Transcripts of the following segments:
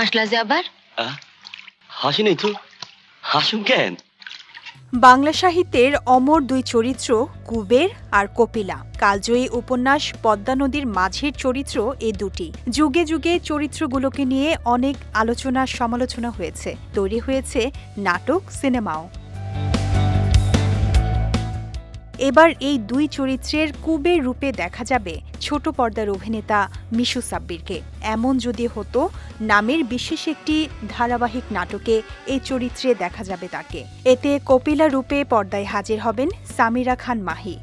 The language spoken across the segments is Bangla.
হাসলা যে আবার? হাসি নেই তো। হাসুম কেন? বাংলা সাহিত্যের অমর দুই চরিত্র কুবের আর কপিলা। কালজয়ী উপন্যাস পদ্মা নদীর মাঝের চরিত্র এ দুটি। যুগে যুগে চরিত্রগুলোকে নিয়ে অনেক আলোচনা সমালোচনা হয়েছে। তৈরি হয়েছে নাটক সিনেমাও। এবার এই দুই চরিত্রের কুবের রূপে দেখা যাবে ছোট পর্দার অভিনেতা মিশু সাব্বিরকে। এমন যদি হতো, নামের বিশেষ একটি ধারাবাহিক নাটকে এই চরিত্রে দেখা যাবে তাকে। এতে কপিলা রূপে পর্দায় হাজির হবেন সামিরা খান মাহি।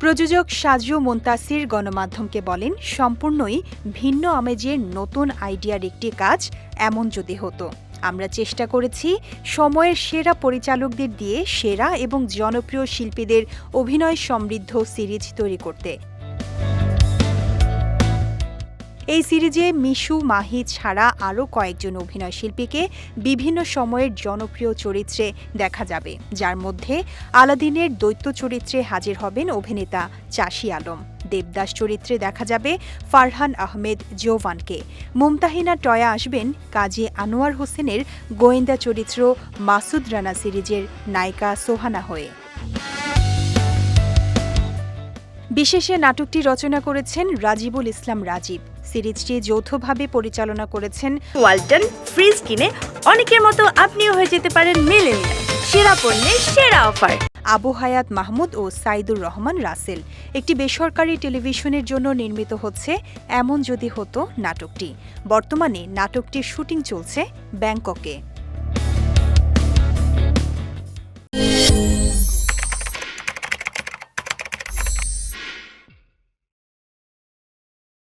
প্রযোজক সাজু মোন্তাসির গণমাধ্যমকে বলেন, সম্পূর্ণই ভিন্ন আমেজের নতুন আইডিয়ার একটি কাজ, এমন যদি হতো। আমরা চেষ্টা করেছি সময়ের সেরা পরিচালকদের দিয়ে সেরা এবং জনপ্রিয় শিল্পীদের অভিনয় সমৃদ্ধ সিরিজ তৈরি করতে। এই সিরিজে মিশু মাহি ছাড়া আরও কয়েকজন অভিনয় শিল্পীকে বিভিন্ন সময়ের জনপ্রিয় চরিত্রে দেখা যাবে, যার মধ্যে আলাদিনের দৈত্য চরিত্রে হাজির হবেন অভিনেতা চাষি আলম। দেবদাস চরিত্রে দেখা যাবে ফারহান আহমেদ জোভানকে মুমতাহিনা টয়া আসবেন কাজী আনোয়ার হোসেনের গোয়েন্দা চরিত্র মাসুদ রানা সিরিজের নায়িকা সোহানা হয়ে। বিশেষে নাটকটি রচনা করেছেন রাজিবুল ইসলাম রাজীব। সিরিজটি যৌথভাবে পরিচালনা করেছেন ওয়ালটন ফ্রিজ কিনে অনেকের মতো আপনিও হয়ে যেতে পারেন মিলেনিয়াল। সেরা পণ্যের সেরা অফার। আবু হায়াত মাহমুদ ও সাইদুর রহমান রাসেল। একটি বেসরকারি টেলিভিশনের জন্য নির্মিত হচ্ছে এমন যদি হতো নাটকটি। বর্তমানে নাটকটির শুটিং চলছে ব্যাংককে।